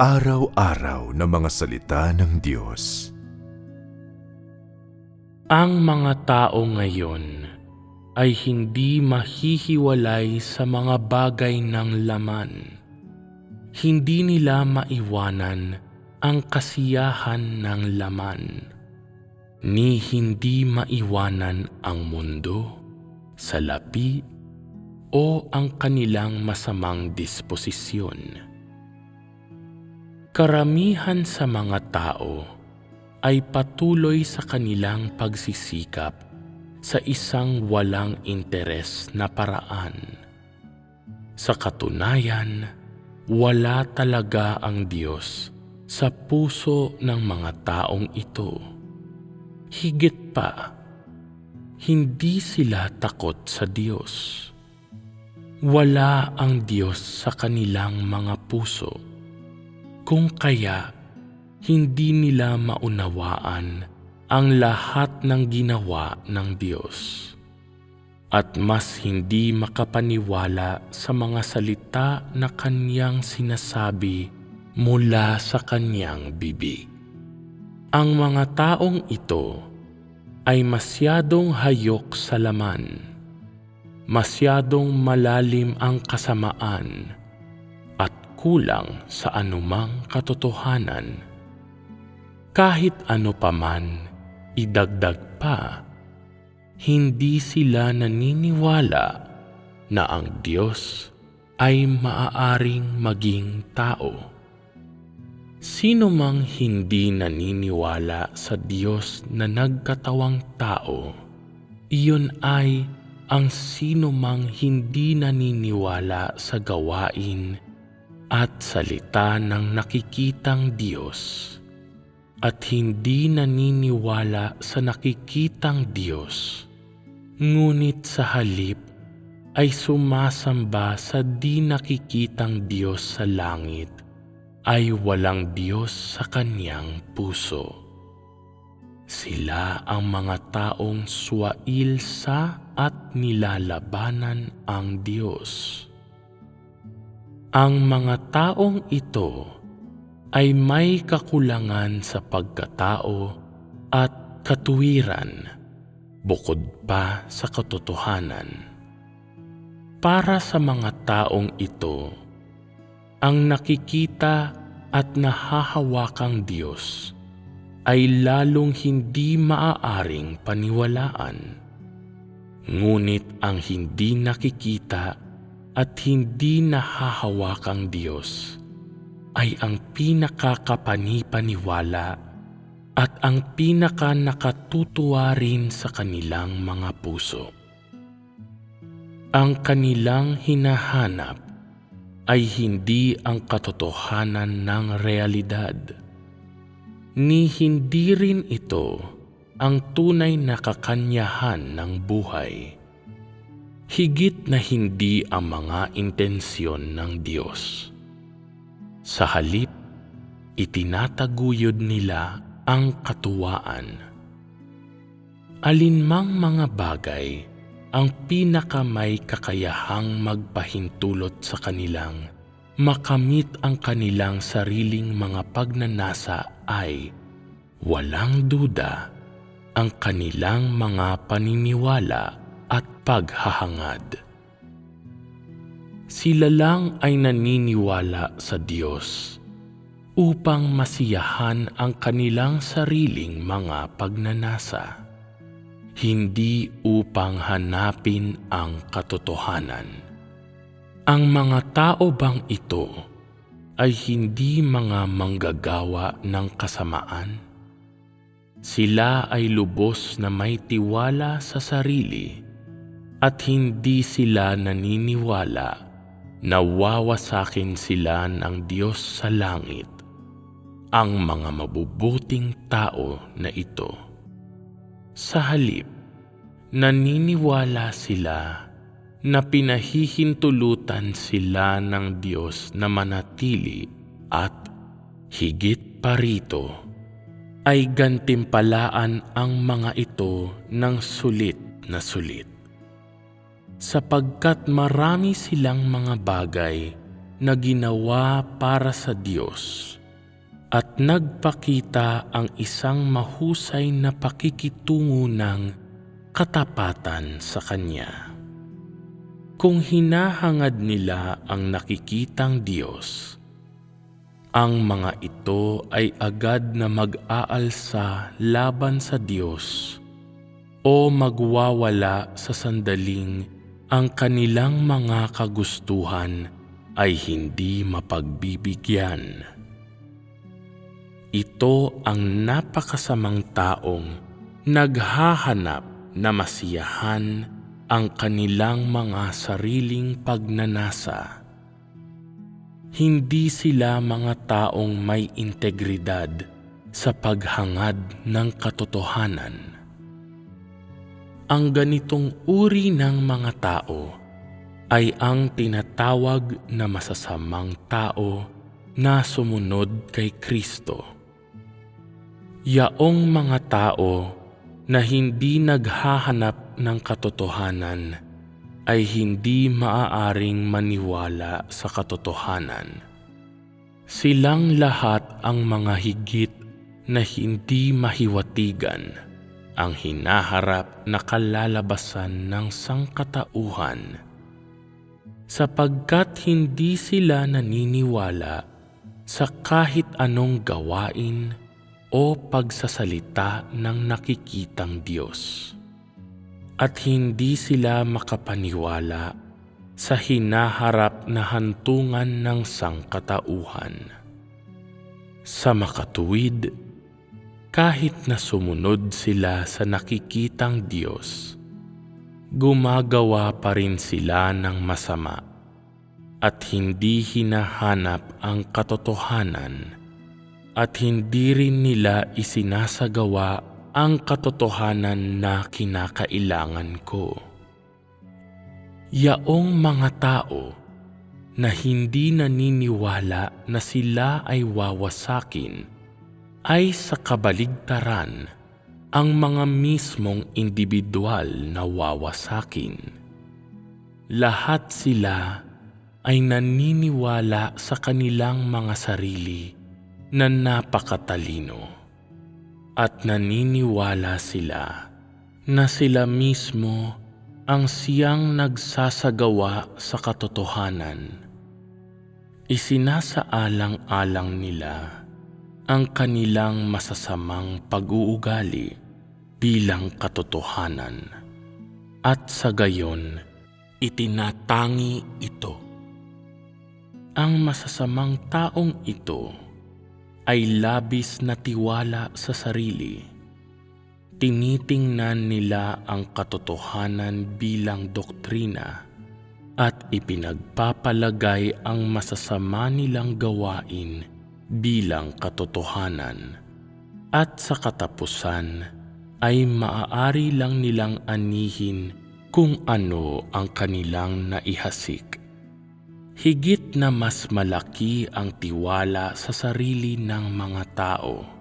Araw-araw na mga salita ng Diyos. Ang mga tao ngayon ay hindi mahihiwalay sa mga bagay ng laman. Hindi nila maiwanan ang kasiyahan ng laman, ni hindi maiwanan ang mundo, salapi, o ang kanilang masamang disposisyon. Karamihan sa mga tao ay patuloy sa kanilang pagsisikap sa isang walang interes na paraan. Sa katunayan, wala talaga ang Diyos sa puso ng mga taong ito. Higit pa, hindi sila takot sa Diyos. Wala ang Diyos sa kanilang mga puso kung kaya hindi nila maunawaan ang lahat ng ginawa ng Diyos at mas hindi makapaniwala sa mga salita na kanyang sinasabi mula sa kanyang bibig. Ang mga taong ito ay masyadong hayok sa laman, masyadong malalim ang kasamaan, kulang sa anumang katotohanan. Kahit ano paman, idagdag pa, hindi sila naniniwala na ang Diyos ay maaaring maging tao. Sino mang hindi naniniwala sa Diyos na nagkatawang tao, iyon ay ang sino mang hindi naniniwala sa gawain at salita ng nakikitang Diyos at hindi naniniwala sa nakikitang Diyos, ngunit sa halip ay sumasamba sa di nakikitang Diyos sa langit ay walang Diyos sa kanyang puso. Sila ang mga taong swail sa at nilalabanan ang Diyos. Ang mga taong ito ay may kakulangan sa pagkatao at katuwiran bukod pa sa katotohanan. Para sa mga taong ito, ang nakikita at nahahawakang Diyos ay lalong hindi maaaring paniwalaan. Ngunit ang hindi nakikita at hindi nahahawakang Diyos ay ang pinakakapanipaniwala at ang pinaka nakatutuwa rin sa kanilang mga puso. Ang kanilang hinahanap ay hindi ang katotohanan ng realidad, ni hindi rin ito ang tunay na kakanyahan ng buhay higit na hindi ang mga intensyon ng Diyos. Sa halip, itinataguyod nila ang katuwaan. Alinmang mga bagay ang pinakamay kakayahang magpahintulot sa kanilang makamit ang kanilang sariling mga pagnanasa ay walang duda ang kanilang mga paniniwala paghahangad. Sila lang ay naniniwala sa Diyos upang masiyahan ang kanilang sariling mga pagnanasa, hindi upang hanapin ang katotohanan. Ang mga tao bang ito ay hindi mga manggagawa ng kasamaan? Sila ay lubos na may tiwala sa sarili at hindi sila naniniwala. Na wawasakin sila ng Diyos sa langit, ang mga mabubuting tao na ito. Sa halip, naniniwala sila na pinahihintulutan sila ng Diyos na manatili at higit pa rito ay gantimpalaan ang mga ito ng sulit na sulit sapagkat marami silang mga bagay na ginawa para sa Diyos at nagpakita ang isang mahusay na pakikitungo ng katapatan sa Kanya. Kung hinahangad nila ang nakikitang Diyos, ang mga ito ay agad na mag-aalsa laban sa Diyos o magwawala sa sandaling ang kanilang mga kagustuhan ay hindi mapagbibigyan. Ito ang napakasamang taong naghahanap na masiyahan ang kanilang mga sariling pagnanasa. Hindi sila mga taong may integridad sa paghangad ng katotohanan. Ang ganitong uri ng mga tao ay ang tinatawag na masasamang tao na sumunod kay Kristo. Yaong mga tao na hindi naghahanap ng katotohanan ay hindi maaaring maniwala sa katotohanan. Silang lahat ang mga higit na hindi mahiwatigan ang hinaharap na kalalabasan ng sangkatauhan sapagkat hindi sila naniniwala sa kahit anong gawain o pagsasalita ng nakikitang Diyos. At hindi sila makapaniwala sa hinaharap na hantungan ng sangkatauhan. Sa makatuwid, kahit na sumunod sila sa nakikitang Diyos, gumagawa pa rin sila ng masama at hindi hinahanap ang katotohanan at hindi rin nila isinasagawa ang katotohanan na kinakailangan ko. Yaong mga tao na hindi naniniwala na sila ay wawasakin ay sa kabaligtaran ang mga mismong individual na wawasakin. Lahat sila ay naniniwala sa kanilang mga sarili na napakatalino at naniniwala sila na sila mismo ang siyang nagsasagawa sa katotohanan. Isinasaalang-alang nila ang kanilang masasamang pag-uugali bilang katotohanan at sa gayon itinatangi ito. Ang masasamang taong ito ay labis na tiwala sa sarili. Tinitingnan nila ang katotohanan bilang doktrina at ipinagpapalagay ang masasama nilang gawain bilang katotohanan. At sa katapusan ay maaari lang nilang anihin kung ano ang kanilang naihasik. Higit na mas malaki ang tiwala sa sarili ng mga tao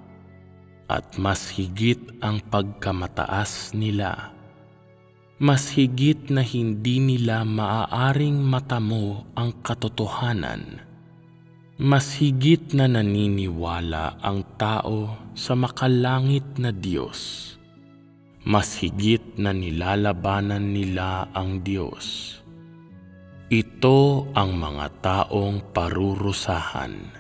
at mas higit ang pagkamataas nila. Mas higit na hindi nila maaaring matamo ang katotohanan. Mas higit na naniniwala ang tao sa makalangit na Diyos. Mas higit na nilalabanan nila ang Diyos. Ito ang mga taong parurusahan